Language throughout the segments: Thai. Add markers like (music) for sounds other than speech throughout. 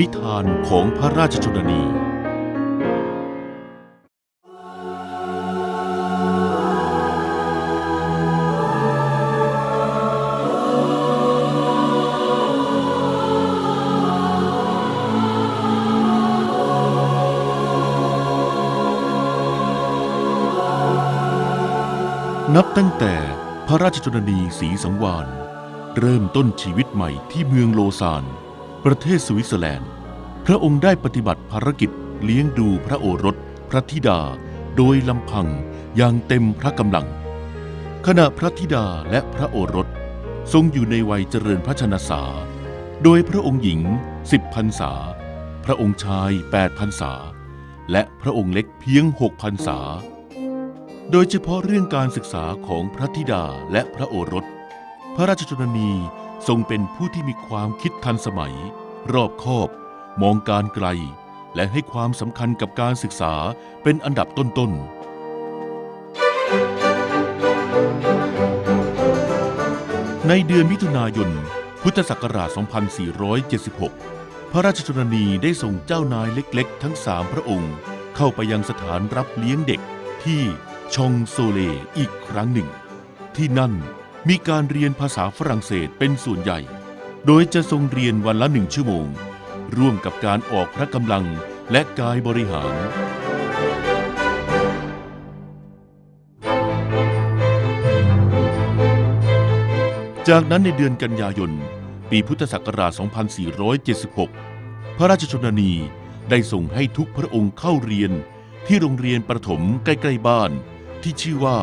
ณิธานของพระราชชนนี นับตั้งแต่พระราชชนนีศรีสังวานเริ่มต้นชีวิตใหม่ที่เมืองโลซาน ประเทศสวิตเซอร์แลนด์ พระองค์ได้ปฏิบัติภารกิจเลี้ยงดูพระโอรส พระธิดา โดยลำพังอย่างเต็มพระกำลัง ขณะพระธิดาและพระโอรสทรงอยู่ในวัยเจริญพระชนสา โดยพระองค์หญิงสิบพรรษา พระองค์ชายแปดพรรษา และพระองค์เล็กเพียงหกพรรษา โดยเฉพาะเรื่องการศึกษาของพระธิดาและพระโอรส พระราชชนนี ทรงเป็นผู้ที่มีความคิดทันสมัย รอบคอบ มองการไกล และให้ความสำคัญกับการศึกษาเป็นอันดับต้นๆในเดือนมิถุนายน พุทธศักราช 2476 พระราชชนนีได้ส่งเจ้านายเล็กๆ ทั้งสามพระองค์ เข้าไปยังสถานรับเลี้ยงเด็กที่ชองโซเลอีกครั้งหนึ่ง ที่นั่น มีการเรียนภาษาฝรั่งเศสเป็นส่วนใหญ่ โดยจะทรงเรียนวันละหนึ่งชั่วโมง ร่วมกับการออกพระกำลังและกายบริหาร จากนั้นในเดือนกันยายน ปีพุทธศักราช 2476 พระราชชนนีได้ส่งให้ทุกพระองค์เข้าเรียนที่โรงเรียนประถมใกล้ ๆ บ้านที่ชื่อว่า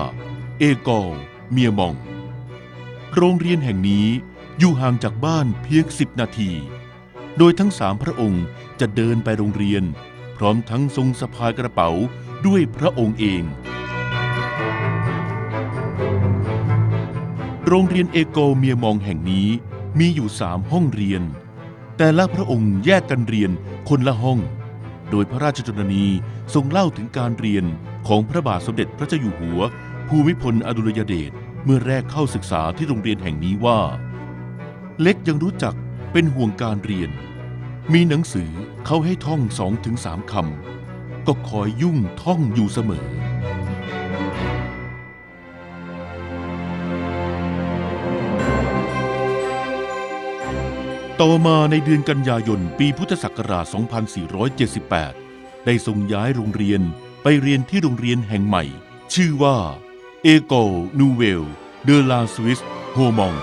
เอกอเมียมอง โรงเรียนแห่งนี้อยู่ห่างจากบ้านเพียงสิบนาที โดยทั้งสามพระองค์จะเดินไปโรงเรียน พร้อมทั้งทรงสะพายกระเป๋าด้วยพระองค์เอง โรงเรียนเอโกเมียมองแห่งนี้มีอยู่สามห้องเรียน แต่ละพระองค์แยกกันเรียนคนละห้อง โดยพระราชชนนีทรงเล่าถึงการเรียนของพระบาทสมเด็จพระเจ้าอยู่หัว ภูมิพลอดุลยเดช เมื่อแรกเข้าศึกษาที่โรงเรียนแห่งนี้ว่า เล็กยังรู้จักเป็นห่วงการเรียน มีหนังสือเขาให้ท่องสองถึงสามคำก็คอยยุ่งท่องอยู่เสมอ ต่อมาในเดือนกันยายนปีพุทธศักราช 2478 ได้ทรงย้ายโรงเรียนไปเรียนที่โรงเรียนแห่งใหม่ ชื่อว่า เอโกนูเวล เดลาสวิสโฮมอง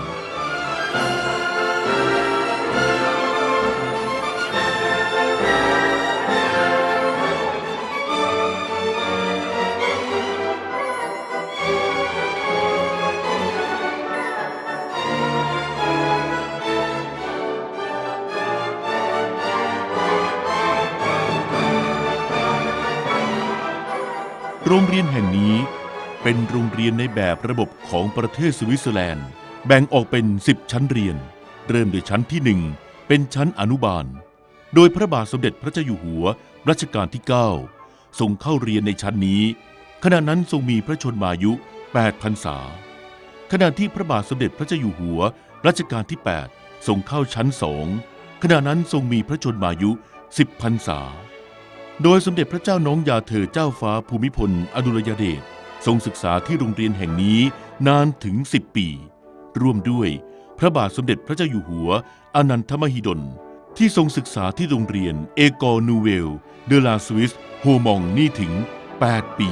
โรงเรียนแห่งนี้ เป็นโรงเรียนในแบบระบบของประเทศสวิตเซอร์แลนด์ แบ่งออกเป็น 10 ชั้นเรียน เริ่มโดยชั้นที่ 1 เป็นชั้นอนุบาล โดยพระบาทสมเด็จพระเจ้าอยู่หัวรัชกาลที่ 9 ทรงเข้าเรียนในชั้นนี้ ขณะนั้นทรงมีพระชนมายุ 8 พรรษา ขณะที่พระบาทสมเด็จพระเจ้าอยู่หัวรัชกาลที่ 8 ทรงเข้าชั้นสองขณะนั้นทรงมีพระชนมายุ 10 พรรษา โดยสมเด็จพระเจ้าน้องยาเธอเจ้าฟ้าภูมิพล อดุลยเดช ทรงศึกษาที่โรงเรียนแห่งนี้นานถึง 10 ปี ร่วมด้วยพระบาทสมเด็จพระเจ้าอยู่หัว อนันทมหิดล ที่ทรงศึกษาที่โรงเรียนเอกอนูเวล เดลาสวิสโฮมองนี่ถึง 8 ปี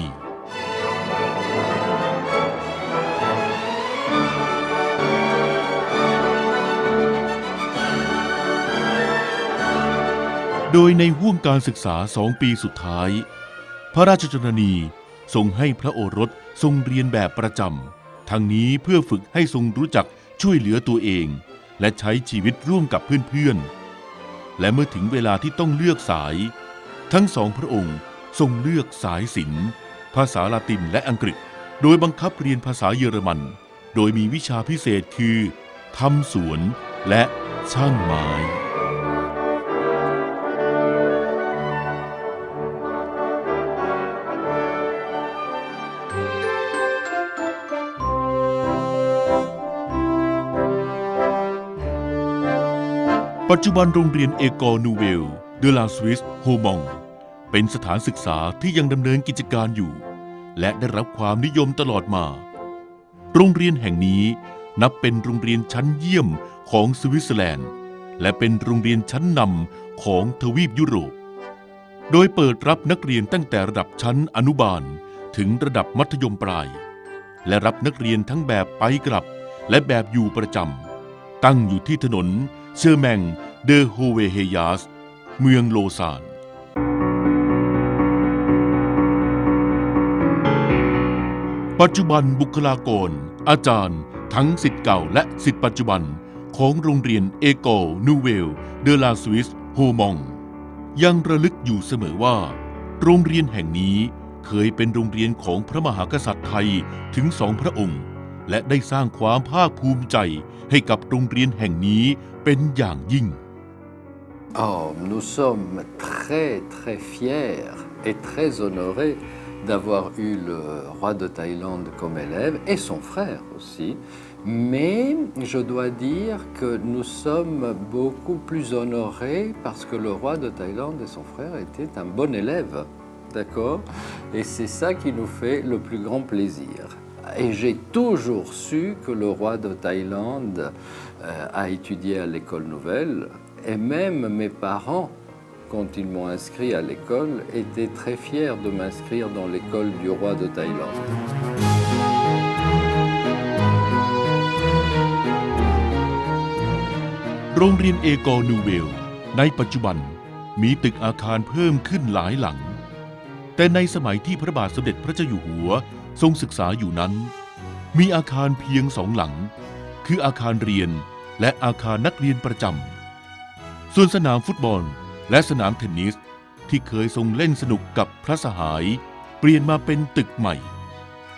โดยในห่วงการศึกษาสองปีสุดท้าย พระราชชนนี ทรงให้พระโอรสทรงเรียนแบบประจำทั้งนี้เพื่อฝึกให้ทรงรู้จักช่วยเหลือตัวเอง และใช้ชีวิตร่วมกับเพื่อนๆ และเมื่อถึงเวลาที่ต้องเลือกสาย ทั้งสองพระองค์ทรงเลือกสายศิลป์ภาษาละตินและอังกฤษ โดยบังคับเรียนภาษาเยอรมัน โดยมีวิชาพิเศษคือทำสวนและช่างไม้ ปัจจุบันโรงเรียนเอกอร์นูเวลเดลาสวิสโฮมอง เป็นสถานศึกษาที่ยังดำเนินกิจการอยู่ และได้รับความนิยมตลอดมา โรงเรียนแห่งนี้นับเป็นโรงเรียนชั้นเยี่ยมของสวิตเซอร์แลนด์ และเป็นโรงเรียนชั้นนำของทวีปยุโรป โดยเปิดรับนักเรียนตั้งแต่ระดับชั้นอนุบาลถึงระดับมัธยมปลาย และรับนักเรียนทั้งแบบไปกลับ และแบบอยู่ประจำตั้งอยู่ที่ถนน เชอร์แมงเดอโฮเวเฮยาส เมืองโลซานปัจจุบันบุคลากร อาจารย์ ทั้งสิทธิ์เก่าและสิทธิ์ปัจจุบันของโรงเรียนเอโกนูเวล เดลาสวิสโฮมอง ยังระลึกอยู่เสมอว่า โรงเรียนแห่งนี้เคยเป็นโรงเรียนของพระมหากษัตริย์ไทยถึงสองพระองค์ และได้สร้างความภาคภูมิใจให้กับโรงเรียนแห่งนี้เป็นอย่างยิ่ง Oh, nous sommes très très fiers et très honorés d'avoir eu le roi de Thaïlande comme élève et son frère aussi. Mais je dois dire que nous sommes beaucoup plus honorés parce que le roi de Thaïlande et son frère étaient un bon élève. D'accord Et c'est ça qui nous fait le plus grand plaisir. Et j'ai toujours su que le roi de Thaïlande euh, a étudié à l'école nouvelle et même mes parents, quand ils m'ont inscrit à l'école, étaient très fiers de m'inscrire dans l'école du roi de Thaïlande. โรงเรียนเอกอนูเวล ในปัจจุบันมีตึกอาคารเพิ่มขึ้นหลายหลัง แต่ในสมัยที่พระบาทสมเด็จพระเจ้าอยู่หัว ทรงศึกษาอยู่นั้น มีอาคารเพียงสองหลัง คืออาคารเรียนและอาคารนักเรียนประจำส่วนสนามฟุตบอลและสนามเทนนิสที่เคยทรงเล่นสนุกกับพระสหาย เปลี่ยนมาเป็นตึกใหม่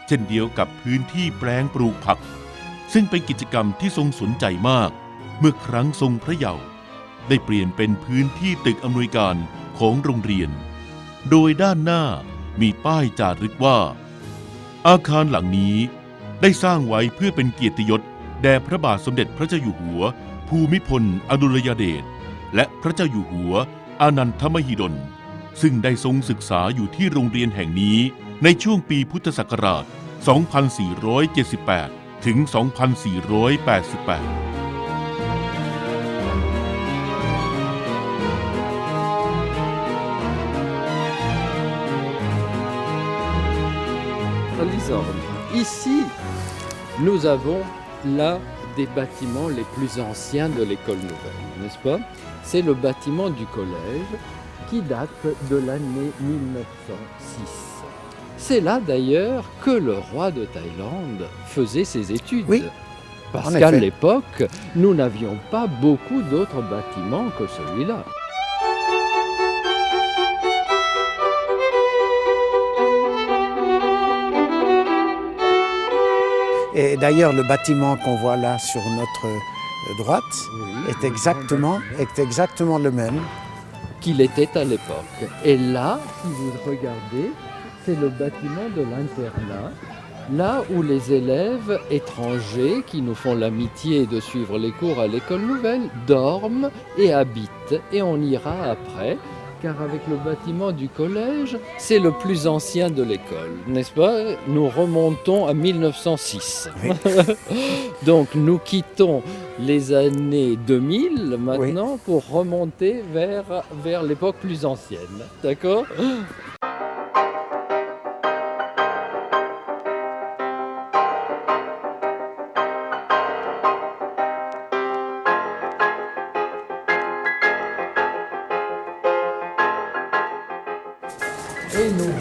เช่นเดียวกับพื้นที่แปลงปลูกผัก ซึ่งเป็นกิจกรรมที่ทรงสนใจมาก เมื่อครั้งทรงพระเยาว์ได้เปลี่ยนเป็นพื้นที่ตึกอำนวยการของโรงเรียน โดยด้านหน้ามีป้ายจารึกว่า อาคารหลังนี้ได้สร้างไว้เพื่อเป็นเกียรติยศแด่พระบาทสมเด็จพระเจ้าอยู่หัว ภูมิพล อดุลยเดชและพระเจ้าอยู่หัว อานันทมหิดล ซึ่งได้ทรงศึกษาอยู่ที่โรงเรียนแห่งนี้ในช่วงปีพุทธศักราช 2478 ถึง 2488 Lisordre. Ici, nous avons l'un des bâtiments les plus anciens de l'école nouvelle, n'est-ce pas? C'est le bâtiment du collège qui date de l'année 1906. C'est là d'ailleurs que le roi de Thaïlande faisait ses études. Oui, Parce qu'à l'époque, nous n'avions pas beaucoup d'autres bâtiments que celui-là. Et d'ailleurs, le bâtiment qu'on voit là sur notre euh, droite est exactement, est exactement le même. qu'il était à l'époque. Et là, si vous regardez, c'est le bâtiment de l'internat, là où les élèves étrangers qui nous font l'amitié de suivre les cours à l'école nouvelle dorment et habitent. Et on ira après, car avec le bâtiment du collège, c'est le plus ancien de l'école, n'est-ce pas? Nous remontons à 1906. Oui. (laughs) Donc nous quittons les années 2000 maintenant pour remonter vers, vers l'époque plus ancienne. D'accord?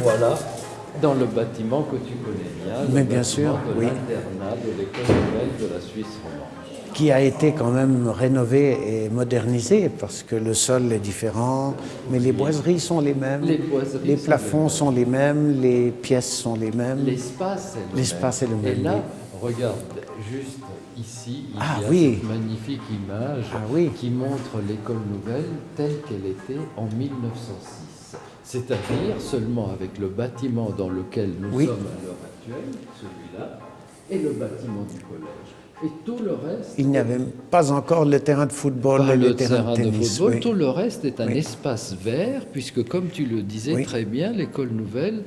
Voilà dans le bâtiment que tu connais bien, le Mais bien sûr, de oui. de l'école nouvelle de la Suisse romande. qui a été quand même rénové et modernisé parce que le sol est différent, mais les boiseries sont les mêmes, Les sont plafonds les sont les mêmes, les pièces sont les mêmes. L'espace est le même. est le même, Et là, regarde, juste ici, il Ah y a oui. cette magnifique image Ah oui. qui montre l'école nouvelle telle qu'elle était en 1906. C'est-à-dire seulement avec le bâtiment dans lequel nous Oui. sommes à l'heure actuelle, celui-là, et le bâtiment du collège. Et tout le reste. Il n'y avait pas encore le terrain de football et le le terrain terrain de de tennis. football, oui. tout le reste est un Oui. espace vert, puisque comme tu le disais très bien, l'école nouvelle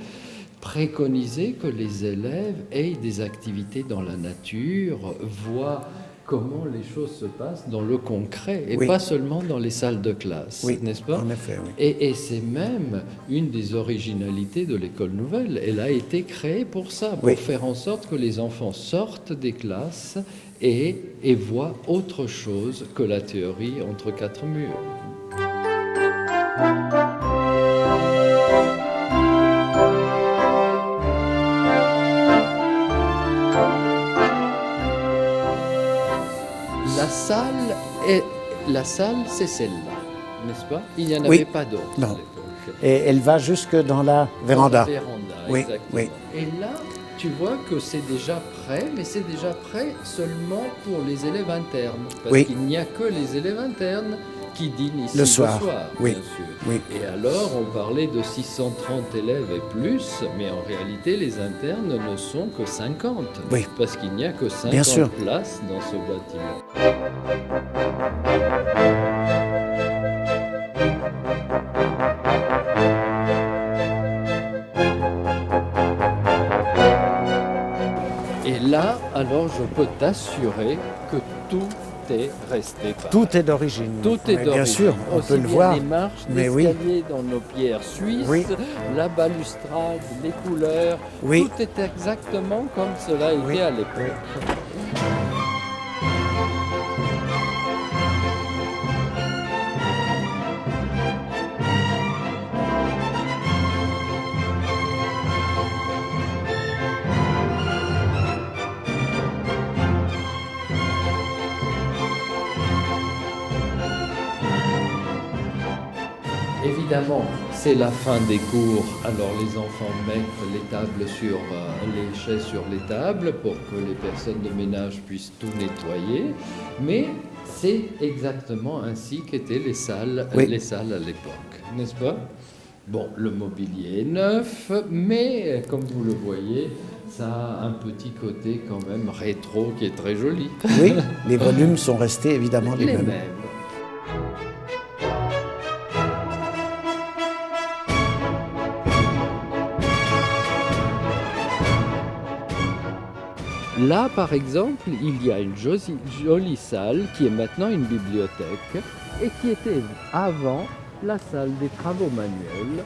préconisait que les élèves aient des activités dans la nature, voient comment les choses se passent dans le concret, et Oui. pas seulement dans les salles de classe, Oui, n'est-ce pas en effet, oui. Et, et c'est même une des originalités de l'école nouvelle. Elle a été créée pour ça, pour faire en sorte que les enfants sortent des classes et, et voient autre chose que la théorie entre quatre murs. Salle, est, la salle c'est celle-là, n'est-ce pas? Il n'y en Oui. avait pas d'autre Non. Et elle va jusque dans la véranda. Dans la véranda, Oui. Et là, tu vois que c'est déjà prêt, mais c'est déjà prêt seulement pour les élèves internes. Parce Oui. qu'il n'y a que les élèves internes qui dînent ici Le soir, oui, bien sûr. oui. Et alors, on parlait de 630 élèves et plus, mais en réalité, les internes ne sont que 50. Oui. Parce qu'il n'y a que 50 Bien sûr. places dans ce bâtiment. Et là, alors, je peux t'assurer que tout est resté pareil. Tout est d'origine. Tout est d'origine. Bien sûr, on Aussi peut le voir. Les marches, mais oui. dans nos pierres suisses, Oui. la balustrade, les couleurs. Oui. Tout est exactement comme cela était à l'époque. Évidemment, c'est la fin des cours, alors les enfants mettent les tables sur euh, les chaises sur les tables pour que les personnes de ménage puissent tout nettoyer, mais c'est exactement ainsi qu'étaient les salles, Oui. les salles à l'époque, n'est-ce pas? Bon, le mobilier est neuf, mais comme vous le voyez, ça a un petit côté quand même rétro qui est très joli. Oui, (laughs) les volumes sont restés évidemment les, Les mêmes. mêmes. Là, par exemple, il y a une josie- jolie salle qui est maintenant une bibliothèque et qui était avant la salle des travaux manuels,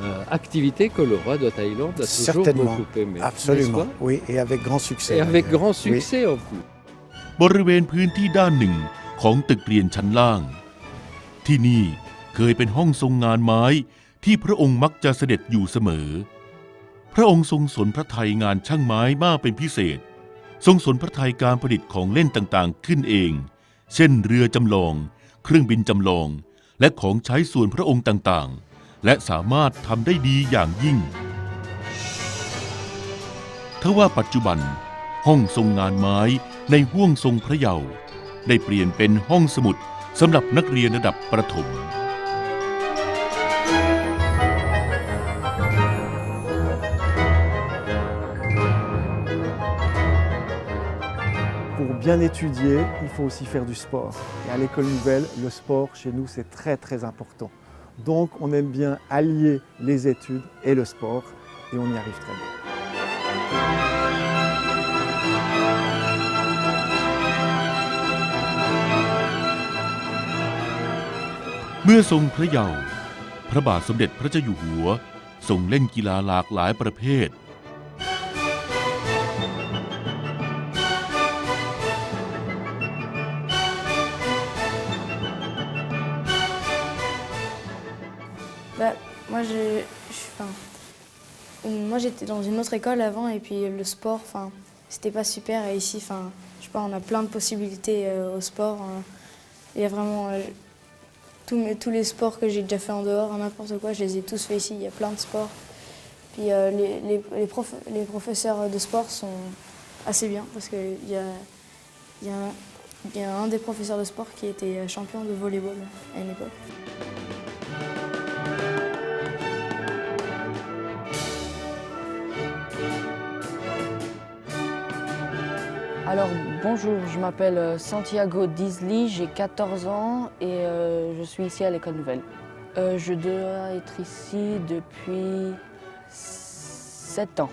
euh, activité que le roi de Thaïlande a toujours Certainement, beaucoup aimée. n'est-ce Absolument, pas oui, et avec grand succès. Et avec d'ailleurs. grand Oui. succès en plus. บริเวณพื้นที่ด้านหนึ่งของตึกเรียนชั้นล่าง ที่นี่เคยเป็นห้องทรงงานไม้ที่พระองค์มักจะเสด็จอยู่เสมอ พระองค์ทรงสนพระทัยงานช่างไม้มากเป็นพิเศษ ทรงสนพระทัยการผลิตของเล่นต่างๆ ขึ้นเอง เช่นเรือจำลอง เครื่องบินจำลอง และของใช้ส่วนพระองค์ต่างๆ และสามารถทำได้ดีอย่างยิ่งทว่าปัจจุบัน ห้องทรงงานไม้ในห้วงทรงพระเยาว์ได้เปลี่ยนเป็นห้องสมุดสำหรับนักเรียนระดับประถม Pour bien étudier, il faut aussi faire du sport. Et à l'école nouvelle, le sport chez nous, c'est très très important. Donc on aime bien allier les études et le sport et on y arrive très bien. เมื่อทรงพระเยาว์พระบาทสมเด็จพระเจ้าอยู่หัวทรงเล่นกีฬาหลากหลายประเภท j'étais dans une autre école avant et puis le sport, enfin, c'était pas super. Et ici, enfin, je sais pas, on a plein de possibilités euh, au sport. hein. Il y a vraiment euh, tous, mes- les sports que j'ai déjà fait en dehors, n'importe quoi, je les ai tous fait ici. Il y a plein de sports. Puis euh, les, les, professeurs de sport sont assez bien parce qu'il y a un des professeurs de sport qui était champion de volleyball à une époque. Alors bonjour, je m'appelle euh, Santiago Disli, j'ai 14 ans et euh, je suis ici à l'école nouvelle. Euh, je dois être ici depuis 7 ans.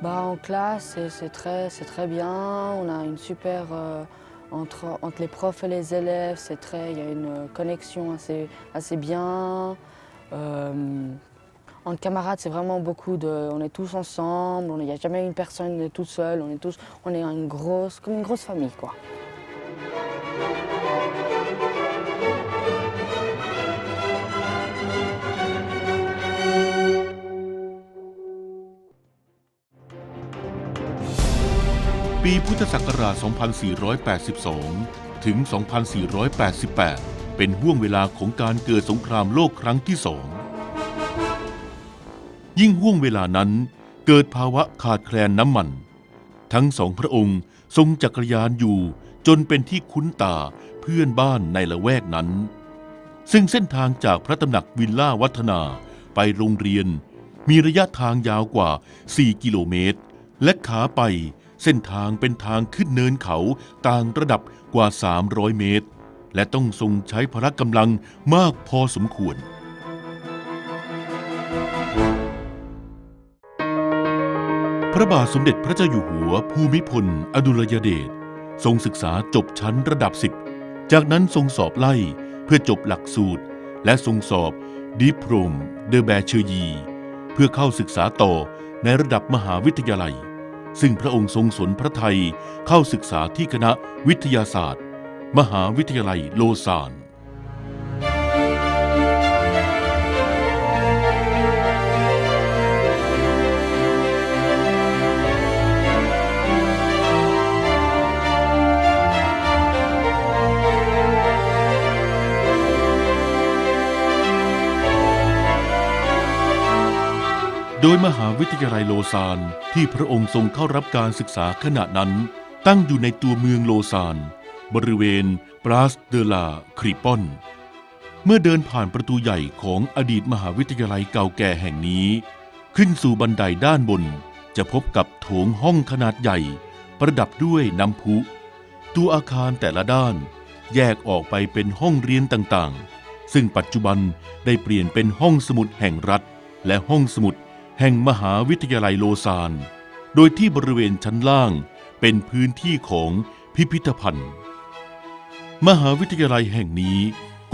Bah, en classe, c'est- très, très bien, on a une super... entre, entre les profs et les élèves, c'est très, il y a une connexion assez, assez bien. Entre camarades, c'est vraiment beaucoup de. On est tous ensemble, il n'y a jamais une personne toute seule, on est tous. On est une grosse, comme une grosse famille, quoi. ปีพุทธศักราช 2482 ถึง 2488 เป็นห่วงเวลาของการเกิดสงครามโลกครั้งที่สอง ยิ่งห่วงเวลานั้นเกิดภาวะขาดแคลนน้ำมัน ทั้งสองพระองค์ทรงจักรยานอยู่จนเป็นที่คุ้นตาเพื่อนบ้านในละแวกนั้น ซึ่งเส้นทางจากพระตำหนักวิลล่าวัฒนาไปโรงเรียน มีระยะทางยาวกว่า 4 กิโลเมตร และขาไปเส้นทางเป็นทางขึ้นเนินเขาต่างระดับกว่า 300 เมตร และต้องทรงใช้พละกำลังมากพอสมควร ระบาทสมเด็จพระเจ้าอยู่หัวภูมิพล อดุลยเดชทรงศึกษาจบชั้นระดับ10จากนั้นทรงสอบไล่เพื่อจบหลักสูตร และทรงสอบดิพรมเดอแบเชอยี เพื่อเข้าศึกษาต่อในระดับมหาวิทยาลัย ซึ่งพระองค์ทรงสนพระไทยเข้าศึกษาที่คณะวิทยาศาสตร์ มหาวิทยาลัยโลซาน โดยมหาวิทยาลัยโลซานที่พระองค์ทรงเข้ารับการศึกษาขณะนั้น ตั้งอยู่ในตัวเมืองโลซานบริเวณปราสเดลาคริปอน เมื่อเดินผ่านประตูใหญ่ของอดีตมหาวิทยาลัยเก่าแก่แห่งนี้ ขึ้นสู่บันไดด้านบน จะพบกับโถงห้องขนาดใหญ่ ประดับด้วยน้ำพุ ตัวอาคารแต่ละด้านแยกออกไปเป็นห้องเรียนต่างๆ ซึ่งปัจจุบันได้เปลี่ยนเป็นห้องสมุดแห่งรัฐ และห้องสมุด แห่งมหาวิทยาลัยโลซาน โดยที่บริเวณชั้นล่างเป็นพื้นที่ของพิพิธภัณฑ์ มหาวิทยาลัยแห่งนี้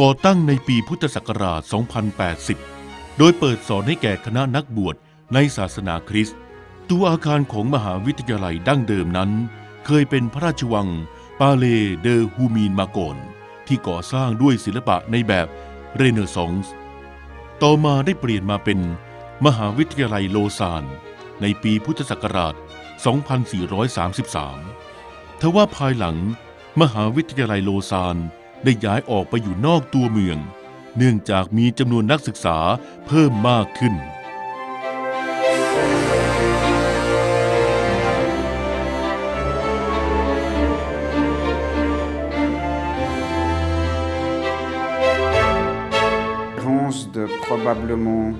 ก่อตั้งในปีพุทธศักราช 2080 โดยเปิดสอนให้แก่คณะนักบวชในศาสนาคริสต์ ตัวอาคารของมหาวิทยาลัยดั้งเดิมนั้น เคยเป็นพระราชวังปาเลเดอฮูมีนมาก่อน ที่ก่อสร้างด้วยศิลปะในแบบเรเนซองส์ ต่อมาได้เปลี่ยนมาเป็น มหาวิทยาลัยโลซานในปีพุทธศักราช 2433 ทว่าภายหลังมหาวิทยาลัยโลซานได้ย้ายออกไปอยู่นอกตัวเมือง เนื่องจากมีจำนวนนักศึกษาเพิ่มมากขึ้น de probablement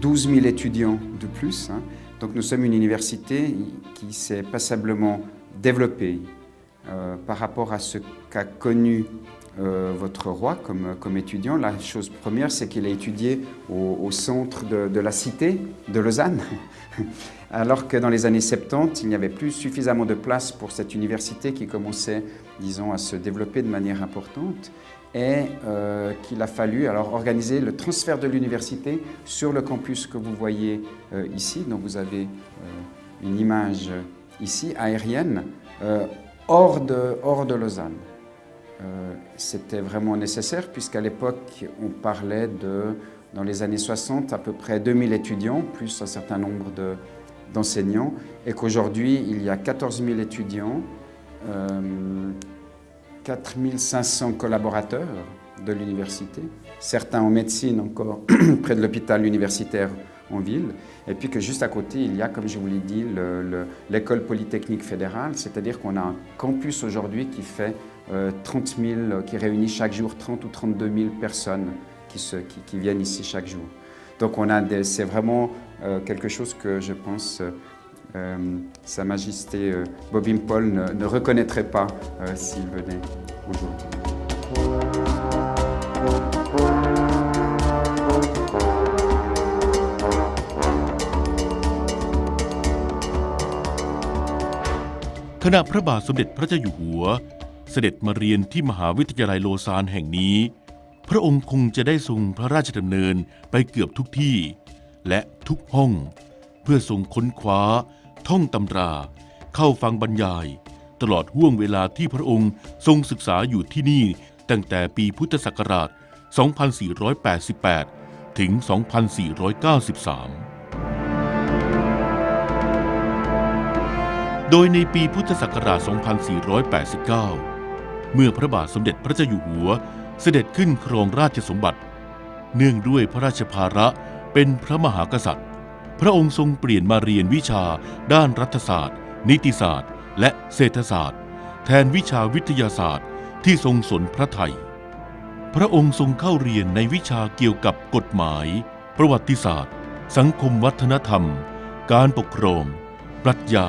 12 000 étudiants de plus. hein. Donc nous sommes une université qui s'est passablement développée euh, par rapport à ce qu'a connu euh, votre roi comme, comme étudiant. La chose première, c'est qu'il a étudié au, centre de, de la cité de Lausanne, (laughs) alors que dans les années 70, il n'y avait plus suffisamment de place pour cette université qui commençait, disons, à se développer de manière importante et euh, qu'il a fallu alors organiser le transfert de l'université sur le campus que vous voyez euh, ici. Donc vous avez euh, une image ici aérienne hors, de, hors de Lausanne. C'était vraiment nécessaire puisqu'à l'époque on parlait de, dans les années 60, à peu près 2000 étudiants, plus un certain nombre de- d'enseignants, et qu'aujourd'hui il y a 14 000 étudiants. Euh, 4500 collaborateurs de l'université, certains en médecine encore (clears throat) près de l'hôpital universitaire en ville, et puis que juste à côté, il y a, comme je vous l'ai dit, le- le- l'école polytechnique fédérale, c'est-à-dire qu'on a un campus aujourd'hui qui fait euh, 30 000, qui réunit chaque jour 30 ou 32 000 personnes qui, viennent ici chaque jour. Donc on a c'est vraiment euh, quelque chose que je pense euh, euh, Sa Majesté euh, Bobim Paul ne, ne reconnaîtrait pas euh, s'il venait aujourd'hui. ขณะพระบาทสมเด็จพระเจ้าอยู่หัว เสด็จมาเรียนที่มหาวิทยาลัยโลซานแห่งนี้ พระองค์คงจะได้ทรงพระราชดำเนินไปเกือบทุกที่ และทุกห้อง พื่อทรงค้นคว้า ท่องตำรา เข้าฟังบรรยาย ตลอดห่วงเวลาที่พระองค์ทรงศึกษาอยู่ที่นี่ ตั้งแต่ปีพุทธศักราช 2488 ถึง 2493โดยในปีพุทธศักราช 2489 เมื่อพระบาทสมเด็จพระเจ้าอยู่หัวเสด็จขึ้นครองราชสมบัติ เนื่องด้วยพระราชภาระเป็นพระมหากษัตริย์ พระองค์ทรงเปลี่ยนมาเรียนวิชา ด้านรัฐศาสตร์ นิติศาสตร์ และเศรษฐศาสตร์ แทนวิชาวิทยาศาสตร์ที่ทรงสนพระไทย พระองค์ทรงเข้าเรียนในวิชาเกี่ยวกับกฎหมาย ประวัติศาสตร์ สังคมวัฒนธรรม การปกครอง ปรัชญา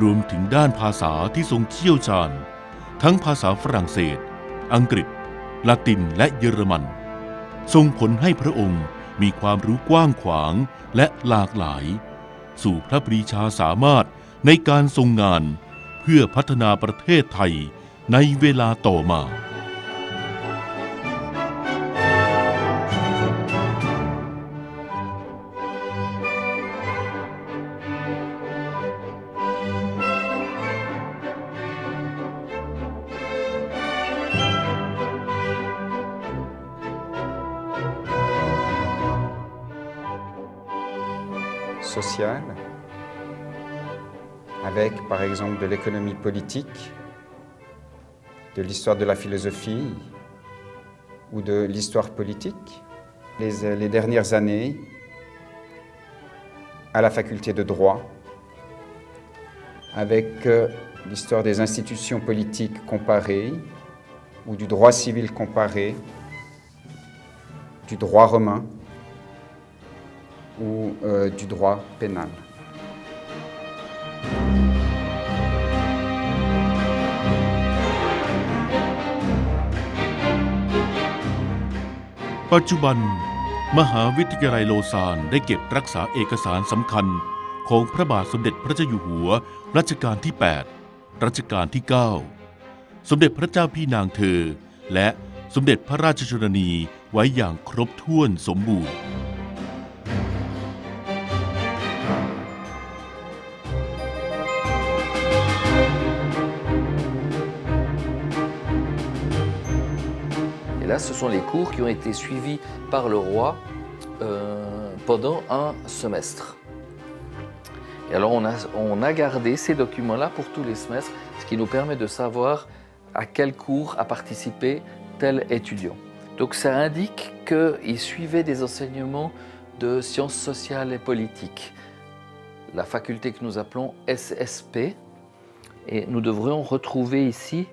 รวมถึงด้านภาษาที่ทรงเชี่ยวชาญ ทั้งภาษาฝรั่งเศส อังกฤษ ละตินและเยอรมัน ส่งผลให้พระองค์ มีความรู้กว้างขวางและหลากหลาย สู่พระปรีชาสามารถในการทรงงาน เพื่อพัฒนาประเทศไทยในเวลาต่อมา par exemple de l'économie politique, de l'histoire de la philosophie ou de l'histoire politique. Les, les dernières années, à la faculté de droit, avec euh, l'histoire des institutions politiques comparées ou du droit civil comparé, du droit romain ou euh, du droit pénal. ปัจจุบัน มหาวิทยาลัยโลซานได้เก็บรักษาเอกสารสำคัญของพระบาทสมเด็จพระเจ้าอยู่หัว รัชกาลที่ 8 รัชกาลที่ 9 สมเด็จพระเจ้าพี่นางเธอ และสมเด็จพระราชชนนีไว้อย่างครบถ้วนสมบูรณ์ là, ce sont les cours qui ont été suivis par le roi euh, pendant un semestre. Et alors, on a, on a gardé ces documents-là pour tous les semestres, ce qui nous permet de savoir à quel cours a participé tel étudiant. Donc, ça indique qu'il suivait des enseignements de sciences sociales et politiques. La faculté que nous appelons SSP, et nous devrions retrouver ici,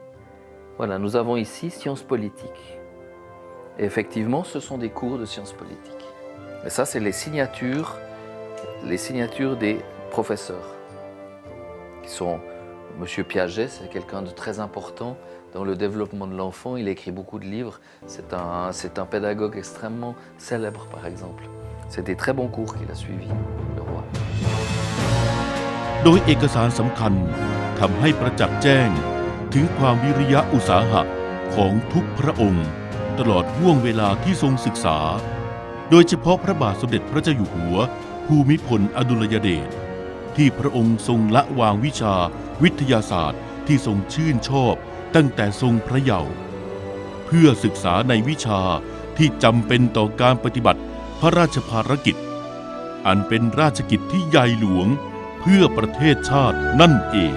voilà, nous avons ici sciences politiques. Et effectivement, ce sont des cours de sciences politiques. Et ça, c'est les signatures, les signatures des professeurs, qui sont Monsieur Piaget, c'est quelqu'un de très important dans le développement de l'enfant. Il a écrit beaucoup de livres. C'est un, c'est un pédagogue extrêmement célèbre, par exemple. C'est des très bons cours qu'il a suivis, le roi. โดยเอกสารสำคัญทำให้ประจักษ์แจ้ง ถึงความวิริยะอุตสาหะของทุกพระองค์ ตลอดห่วงเวลาที่ทรงศึกษา โดยเฉพาะพระบาทสมเด็จพระเจ้าอยู่หัว ภูมิพลอดุลยเดชที่พระองค์ทรงละวางวิชาวิทยาศาสตร์ที่ทรงชื่นชอบตั้งแต่ทรงพระเยาว์เพื่อศึกษาในวิชาที่จำเป็นต่อการปฏิบัติพระราชภารกิจ อันเป็นราชกิจที่ใหญ่หลวงเพื่อประเทศชาตินั่นเอง